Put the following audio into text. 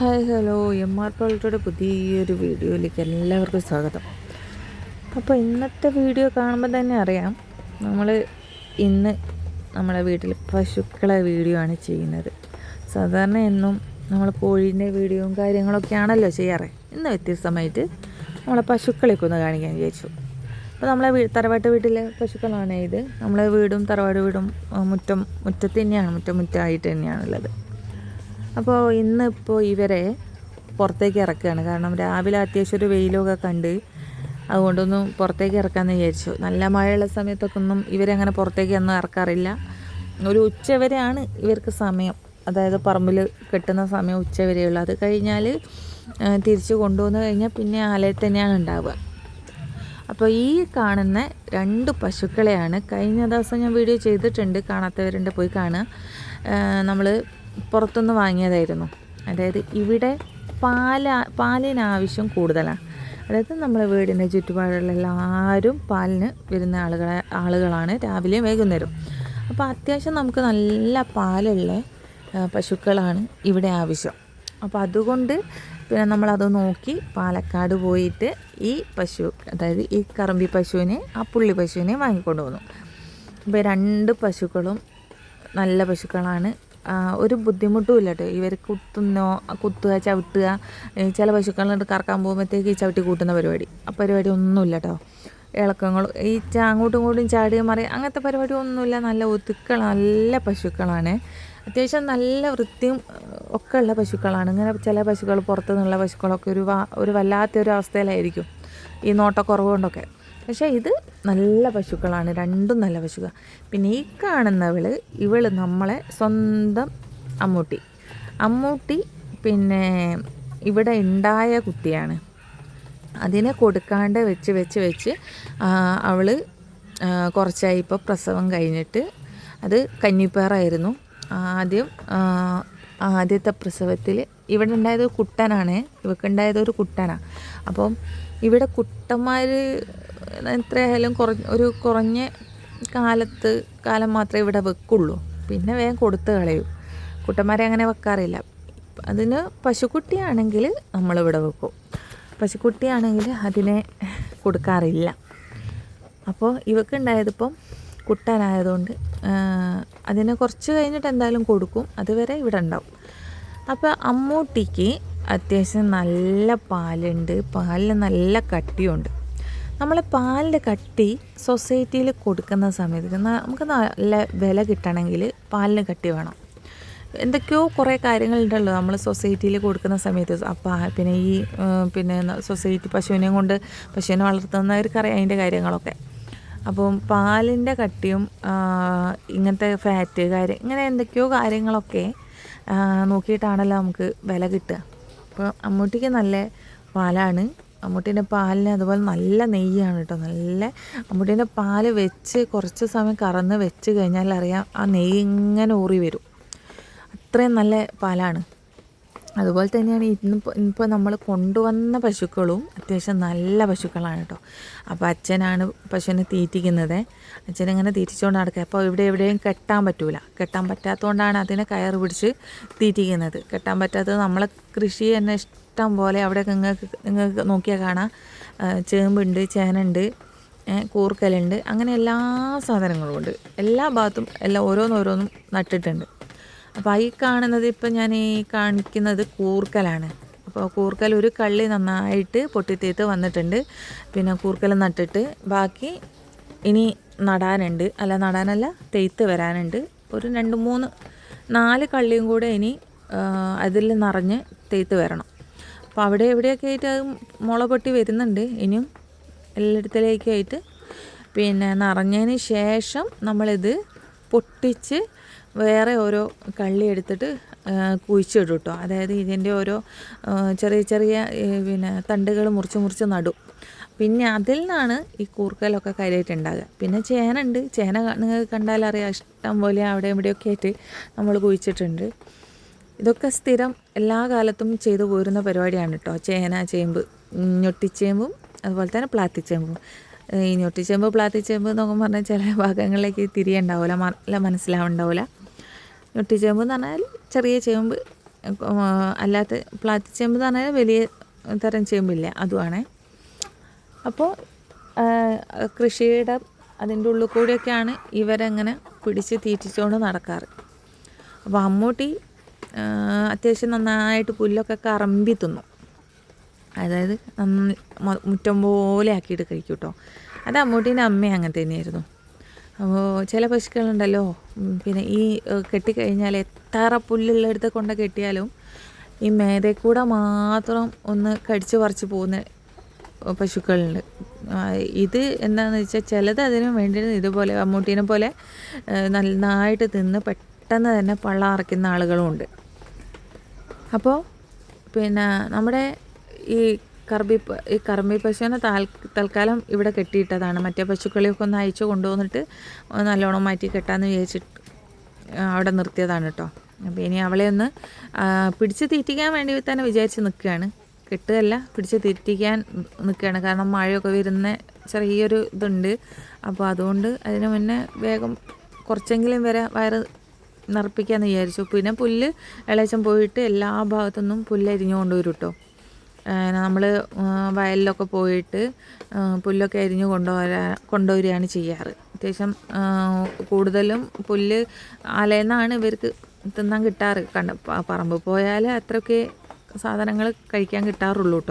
Hi hello. M R പോളിറ്റിയുടെ പുതിയൊരു വീഡിയോയിലേക്ക് എല്ലാവർക്കും സ്വാഗതം. അപ്പോൾ ഇന്നത്തെ വീഡിയോ കാണുമ്പോൾ തന്നെ അറിയാം നമ്മൾ ഇന്ന് നമ്മുടെ വീട്ടിൽ പശുക്കളെ വീഡിയോ ആണ് ചെയ്യുന്നത്. സാധാരണ എന്നും നമ്മൾ കോഴീന്റെ വീഡിയോയും കാര്യങ്ങളൊക്കെ ആണല്ലോ ചെയ്യാറ്. ഇന്ന് വ്യത്യസ്തമായിട്ട് നമ്മളെ പശുക്കളെയൊക്കെ ഒന്ന് കാണിക്കാൻ വിചാരിച്ചു. അപ്പോൾ നമ്മളെ വീ തറവാട്ട് വീട്ടിലെ പശുക്കളാണ് ഇത്. നമ്മളെ വീടും തറവാട് വീടും മുറ്റം മുറ്റത്ത് തന്നെയാണ് മുറ്റം മുറ്റമായിട്ട് തന്നെയാണുള്ളത്. അപ്പോൾ ഇന്നിപ്പോൾ ഇവരെ പുറത്തേക്ക് ഇറക്കുകയാണ്. കാരണം രാവിലെ അത്യാവശ്യം ഒരു വെയിലൊക്കെ കണ്ട് അതുകൊണ്ടൊന്നും പുറത്തേക്ക് ഇറക്കാമെന്ന് വിചാരിച്ചു. നല്ല മഴയുള്ള സമയത്തൊക്കെ ഒന്നും ഇവരെ അങ്ങനെ പുറത്തേക്ക് ഒന്നും ഇറക്കാറില്ല. ഒരു ഉച്ച വരെയാണ് ഇവർക്ക് സമയം. അതായത് പറമ്പിൽ കെട്ടുന്ന സമയം ഉച്ച വരെയുള്ളൂ അത് കഴിഞ്ഞാൽ തിരിച്ച് കൊണ്ടുവന്ന് കഴിഞ്ഞാൽ പിന്നെ ആലയിൽ തന്നെയാണ് ഉണ്ടാവുക. അപ്പോൾ ഈ കാണുന്ന രണ്ട് പശുക്കളെയാണ് കഴിഞ്ഞ ദിവസം ഞാൻ വീഡിയോ ചെയ്തിട്ടുണ്ട്. കാണാത്തവരുണ്ട് പോയി കാണുക. നമ്മൾ പുറത്തുനിന്ന് വാങ്ങിയതായിരുന്നു. അതായത് ഇവിടെ പാല പാലിനാവശ്യം കൂടുതലാണ്. അതായത് നമ്മുടെ വീടിന്റെ ചുറ്റുപാടുള്ള എല്ലാവരും പാലിന് വരുന്ന ആളുകളെ ആളുകളാണ് രാവിലെയും വൈകുന്നേരം അപ്പോൾ അത്യാവശ്യം നമുക്ക് നല്ല പാലുള്ള പശുക്കളാണ് ഇവിടെ ആവശ്യം. അപ്പോൾ അതുകൊണ്ട് പിന്നെ നമ്മളത് നോക്കി പാലക്കാട് പോയിട്ട് ഈ പശു അതായത് ഈ കറമ്പി പശുവിനെ ആ പുള്ളി പശുവിനെ വാങ്ങിക്കൊണ്ട് വന്നു. അപ്പോൾ രണ്ട് പശുക്കളും നല്ല പശുക്കളാണ് ഒരു ബുദ്ധിമുട്ടും ഇല്ല കേട്ടോ. ഇവർ കുത്തുന്നോ കുത്തുക ചവിട്ടുക ചില പശുക്കളുണ്ട് കറക്കാൻ പോകുമ്പോഴത്തേക്ക് ഈ ചവിട്ടി കൂട്ടുന്ന പരിപാടി. ആ പരിപാടി ഒന്നുമില്ല കേട്ടോ. ഇളക്കങ്ങൾ ഈ അങ്ങോട്ടും ഇങ്ങോട്ടും ചാടുക മറി അങ്ങനത്തെ പരിപാടി ഒന്നുമില്ല നല്ല ഒതുക്കൾ നല്ല പശുക്കളാണ്. അത്യാവശ്യം നല്ല വൃത്തിയും ഒക്കെ ഉള്ള പശുക്കളാണ്. ഇങ്ങനെ ചില പശുക്കൾ പുറത്തു നിന്നുള്ള പശുക്കളൊക്കെ ഒരു ഒരു വല്ലാത്തൊരു അവസ്ഥയിലായിരിക്കും ഈ നോട്ടക്കുറവ് കൊണ്ടൊക്കെ പക്ഷേ ഇത് നല്ല പശുക്കളാണ് രണ്ടും നല്ല പശുക്കൾ പിന്നെ ഈ കാണുന്നവൾ ഇവൾ നമ്മളെ സ്വന്തം അമ്മൂട്ടി. അമ്മൂട്ടി പിന്നെ ഇവിടെ ഉണ്ടായ കുട്ടിയാണ്. അതിനെ കൊടുക്കാണ്ട് വെച്ച് വെച്ച് വെച്ച് അവൾ കുറച്ചായി ഇപ്പോൾ പ്രസവം കഴിഞ്ഞിട്ട് അത് കന്നിപ്പേറായിരുന്നു ആദ്യം ആദ്യത്തെ പ്രസവത്തിൽ ഇവിടെ ഉണ്ടായത് കുട്ടനാണ്. ഇവക്കുണ്ടായത് ഒരു കുട്ടനാണ് അപ്പം ഇവിടെ കുട്ടന്മാർ എത്രയായാലും കുറ ഒരു കുറഞ്ഞ കാലത്ത് കാലം മാത്രമേ ഇവിടെ വെക്കുള്ളൂ. പിന്നെ വേഗം കൊടുത്ത് കളയൂ. കുട്ടന്മാരെ അങ്ങനെ വെക്കാറില്ല. അതിന് പശുക്കുട്ടിയാണെങ്കിൽ നമ്മളിവിടെ വെക്കും. പശുക്കുട്ടിയാണെങ്കിൽ അതിനെ കൊടുക്കാറില്ല. അപ്പോൾ ഇവക്ക് ഉണ്ടായതിപ്പം കുട്ടനായതുകൊണ്ട് അതിനെ കുറച്ച് കഴിഞ്ഞിട്ട് എന്തായാലും കൊടുക്കും. അതുവരെ ഇവിടെ ഉണ്ടാവും. അപ്പോൾ അമ്മൂട്ടിക്ക് അത്യാവശ്യം നല്ല പാലുണ്ട്. പാലിന് നല്ല കട്ടിയുണ്ട്. നമ്മൾ പാലിന്റെ കട്ടി സൊസൈറ്റിയിൽ കൊടുക്കുന്ന സമയത്ത് നമുക്ക് നല്ല വില കിട്ടണമെങ്കിൽ പാലിന് കട്ടി വേണം. എന്തൊക്കെയോ കുറേ കാര്യങ്ങളുണ്ടല്ലോ നമ്മൾ സൊസൈറ്റിയിൽ കൊടുക്കുന്ന സമയത്ത്. അപ്പം പിന്നെ ഈ പിന്നെ സൊസൈറ്റി പശുവിനെയും കൊണ്ട് പശുവിനെ വളർത്തുന്നവർക്കറിയാം അതിന്റെ കാര്യങ്ങളൊക്കെ. അപ്പം പാലിന്റെ കട്ടിയും ഇങ്ങനത്തെ ഫാറ്റ് കാര്യം ഇങ്ങനെ എന്തൊക്കെയോ കാര്യങ്ങളൊക്കെ നോക്കിയിട്ടാണല്ലോ നമുക്ക് വില കിട്ടുക. അപ്പോൾ അമ്മൂട്ടിക്ക് നല്ല പാലാണ്. അമ്മൂട്ടീന്റെ പാലിന് അതുപോലെ നല്ല നെയ്യാണ് കേട്ടോ നല്ല അമ്മൂട്ടീന്റെ പാൽ വെച്ച് കുറച്ച് സമയം കറന്ന് വെച്ച് കഴിഞ്ഞാൽ അറിയാം ആ നെയ്യ് ഇങ്ങനെ ഊറി വരും. അത്രയും നല്ല പാലാണ്. അതുപോലെ തന്നെയാണ് ഇന്നിപ്പോൾ ഇന്നിപ്പോൾ നമ്മൾ കൊണ്ടുവന്ന പശുക്കളും അത്യാവശ്യം നല്ല പശുക്കളാണ് കേട്ടോ അപ്പോൾ അച്ഛനാണ് പശുവിനെ തീറ്റിക്കുന്നത്. അച്ഛനിങ്ങനെ തീറ്റിച്ചുകൊണ്ട് നടക്കുക അപ്പോൾ ഇവിടെ എവിടെയും കെട്ടാൻ പറ്റൂല. കെട്ടാൻ പറ്റാത്തതുകൊണ്ടാണ് അതിനെ കയർ പിടിച്ച് തീറ്റിക്കുന്നത്. കെട്ടാൻ പറ്റാത്തത് നമ്മളെ കൃഷി തന്നെ ഇഷ്ടം പോലെ അവിടെ നിങ്ങൾക്ക് നിങ്ങൾക്ക് നോക്കിയാൽ കാണാം. ചേമ്പുണ്ട് ചേനുണ്ട് കൂർക്കലുണ്ട്. അങ്ങനെ എല്ലാ സാധനങ്ങളും ഉണ്ട്. എല്ലാ ഭാഗത്തും എല്ലാം ഓരോന്നോരോന്നും നട്ടിട്ടുണ്ട്. അപ്പോൾ ഈ കാണുന്നത് ഇപ്പം ഞാൻ ഈ കാണിക്കുന്നത് കൂർക്കലാണ്. അപ്പോൾ കൂർക്കൽ ഒരു കള്ളി നന്നായിട്ട് പൊട്ടിത്തീത്ത് വന്നിട്ടുണ്ട്. പിന്നെ കൂർക്കൽ നട്ടിട്ട് ബാക്കി ഇനി നടാനുണ്ട്. അല്ല നടാനല്ല തെയ്ത്ത് വരാനുണ്ട്. ഒരു രണ്ട് മൂന്ന് നാല് കള്ളിയും കൂടെ ഇനി അതിൽ നിറഞ്ഞ് തെയ്ത്ത് വരണം. അപ്പോൾ അവിടെ എവിടെയൊക്കെ ആയിട്ട് അത് മുള പൊട്ടി വരുന്നുണ്ട് ഇനിയും എല്ലായിടത്തിലേക്കായിട്ട്. പിന്നെ നിറഞ്ഞതിന് ശേഷം നമ്മളിത് പൊട്ടിച്ച് വേറെ ഓരോ കള്ളി എടുത്തിട്ട് കുഴിച്ചിടും കേട്ടോ അതായത് ഇതിന്റെ ഓരോ ചെറിയ ചെറിയ പിന്നെ തണ്ടുകൾ മുറിച്ച് മുറിച്ച് നടും. പിന്നെ അതിൽ നിന്നാണ് ഈ കൂർക്കലൊക്കെ കാര്യമായിട്ടുണ്ടാകുക പിന്നെ ചേന ഉണ്ട് ചേന നിങ്ങൾക്ക് കണ്ടാലറിയാം ഇഷ്ടം പോലെ അവിടെ ഇവിടെയൊക്കെ ആയിട്ട് നമ്മൾ കുഴിച്ചിട്ടുണ്ട്. ഇതൊക്കെ സ്ഥിരം എല്ലാ കാലത്തും ചെയ്തു പോരുന്ന പരിപാടിയാണ് കേട്ടോ ചേന ചേമ്പ് ഞൊട്ടിച്ചേമ്പും അതുപോലെ തന്നെ പ്ലാത്തിച്ചേമ്പും. ഈ ഞൊട്ടിച്ചേമ്പ് പ്ലാത്തിച്ചേമ്പ് എന്നൊക്കെ പറഞ്ഞാൽ ചില ഭാഗങ്ങളിലേക്ക് തിരിയുണ്ടാവില്ല നല്ല മനസ്സിലാവുണ്ടാവില്ല ഞൊട്ടിച്ചേമ്പ് എന്ന് പറഞ്ഞാൽ ചെറിയ ചേമ്പ് അല്ലാത്ത പ്ലാത്തി ചേമ്പ് എന്ന് പറഞ്ഞാൽ വലിയ തരം ചേമ്പില്ല അതുമാണ് അപ്പോൾ കൃഷിയുടെ അതിന്റെ ഉള്ളിൽ കൂടിയൊക്കെയാണ് ഇവരങ്ങനെ പിടിച്ച് തീറ്റിച്ചുകൊണ്ട് നടക്കാറ്. അപ്പോൾ അമ്മൂട്ടി അത്യാവശ്യം നന്നായിട്ട് പുല്ലൊക്കെ കറമ്പി തിന്നു. അതായത് മുറ്റം പോലെ ആക്കിയിട്ട് കഴിക്കും കേട്ടോ അത് അമ്മൂട്ടീന്റെ അമ്മ അങ്ങനെ തന്നെയായിരുന്നു. ചില പശുക്കളുണ്ടല്ലോ പിന്നെ ഈ കെട്ടിക്കഴിഞ്ഞാൽ എത്ര പുല്ലുള്ളടുത്ത് കൊണ്ട് കെട്ടിയാലും ഈ മേതേ മാത്രം ഒന്ന് കടിച്ചു പറിച്ചു പോകുന്ന പശുക്കളുണ്ട്. ഇത് എന്താണെന്ന് വെച്ചാൽ ചിലത് അതിന് വേണ്ടി ഇതുപോലെ അമ്മൂട്ടീനെ പോലെ നന്നായിട്ട് തിന്ന് പെട്ടെന്ന് തന്നെ പള്ള അറയ്ക്കുന്ന ആളുകളും ഉണ്ട്. അപ്പോൾ പിന്നെ നമ്മുടെ ഈ കറബി പ- ഈ കർമ്മി പശുവിനെ താൽ തൽക്കാലം ഇവിടെ കെട്ടിയിട്ടതാണ്. മറ്റേ പശുക്കളെയൊക്കെ ഒന്ന് അയച്ചു കൊണ്ടുവന്നിട്ട് നല്ലോണം മാറ്റി കെട്ടാന്ന് വിചാരിച്ചിട്ട് അവിടെ നിർത്തിയതാണ് കേട്ടോ. അപ്പോൾ ഇനി അവളെ ഒന്ന് പിടിച്ച് തീറ്റിക്കാൻ വേണ്ടി തന്നെ വിചാരിച്ച് നിൽക്കുകയാണ്. കെട്ടുകയല്ല പിടിച്ച് തീറ്റിക്കാൻ നിൽക്കുകയാണ്. കാരണം മഴയൊക്കെ വരുന്ന ചെറിയൊരു ഇതുണ്ട്. അപ്പോൾ അതുകൊണ്ട് അതിന് മുന്നേ വേഗം കുറച്ചെങ്കിലും വരെ വയറ് നിറപ്പിക്കാമെന്ന് വിചാരിച്ചു. പിന്നെ പുല്ല് ഇളയച്ചൻ പോയിട്ട് എല്ലാ ഭാഗത്തുനിന്നും പുല്ല് അരിഞ്ഞു കൊണ്ടുവരും കേട്ടോ. നമ്മൾ വയലിലൊക്കെ പോയിട്ട് പുല്ലൊക്കെ അരിഞ്ഞു കൊണ്ടുവരാ കൊണ്ടുവരികയാണ് ചെയ്യാറ്. അത്യാവശ്യം കൂടുതലും പുല്ല് അലയെന്നാണ് ഇവർക്ക് തിന്നാൻ കിട്ടാറ്. കണ്ട പറമ്പ് പോയാൽ അത്രയൊക്കെ സാധനങ്ങൾ കഴിക്കാൻ കിട്ടാറുള്ളൂ കേട്ടോ